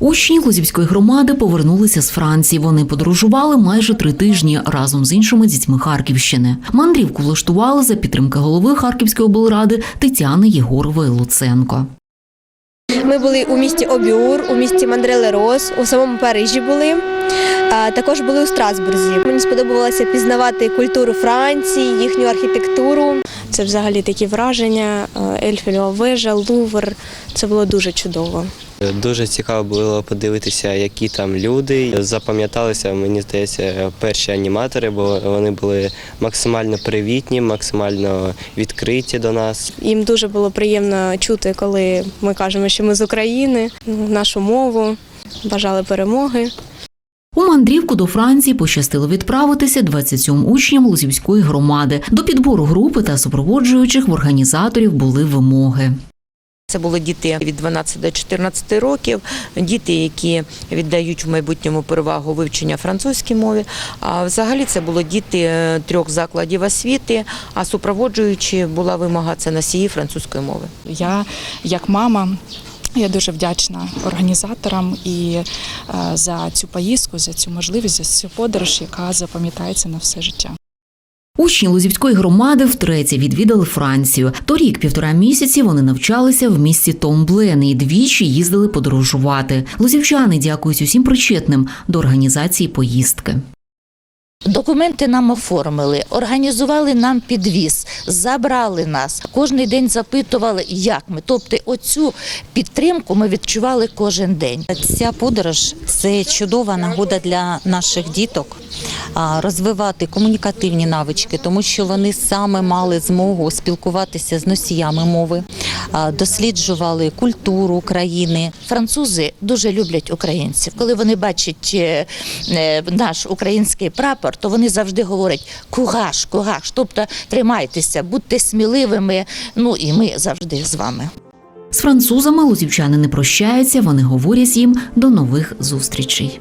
Учні Лозівської громади повернулися з Франції. Вони подорожували майже три тижні разом з іншими дітьми Харківщини. Мандрівку влаштували за підтримки голови Харківської облради Тетяни Єгорової Луценко. Ми були у місті Обіур, у місті Мандрелерос, у самому Парижі були. Також були у Страсбурзі. Мені сподобалося пізнавати культуру Франції, їхню архітектуру. Це взагалі такі враження. е, Ельфельова вежа, Лувр. Це було дуже чудово. Дуже цікаво було подивитися, які там люди. Запам'яталися, мені здається, перші аніматори, бо вони були максимально привітні, максимально відкриті до нас. Їм дуже було приємно чути, коли ми кажемо, що ми з України, нашу мову, бажали перемоги. У мандрівку до Франції пощастило відправитися 27 учням Лозівської громади. До підбору групи та супроводжуючих в організаторів були вимоги. Це були діти від 12 до 14 років, діти, які віддають в майбутньому перевагу вивчення французькій мові. А взагалі це були діти е, трьох закладів освіти, а супроводжуючи була вимога це носії французької мови. Я як мама. Я дуже вдячна організаторам і е, за цю поїздку, за цю можливість, за цю подорож, яка запам'ятається на все життя. Учні Лозівської громади втретє відвідали Францію. Торік півтора місяці вони навчалися в місті Томблен і двічі їздили подорожувати. Лозівчани дякують усім причетним до організації поїздки. Документи нам оформили, організували нам підвіз, забрали нас. Кожний день запитували, як ми. Тобто, оцю підтримку ми відчували кожен день. Ця подорож це чудова нагода для наших діток розвивати комунікативні навички, тому що вони саме мали змогу спілкуватися з носіями мови, досліджували культуру країни. Французи дуже люблять українців. Коли вони бачать е, е, наш український прапор, то вони завжди говорять кугаш, кугаш. Тобто тримайтеся, будьте сміливими. Ну і ми завжди з вами. З французами лозівчани не прощаються. Вони говорять їм до нових зустрічей.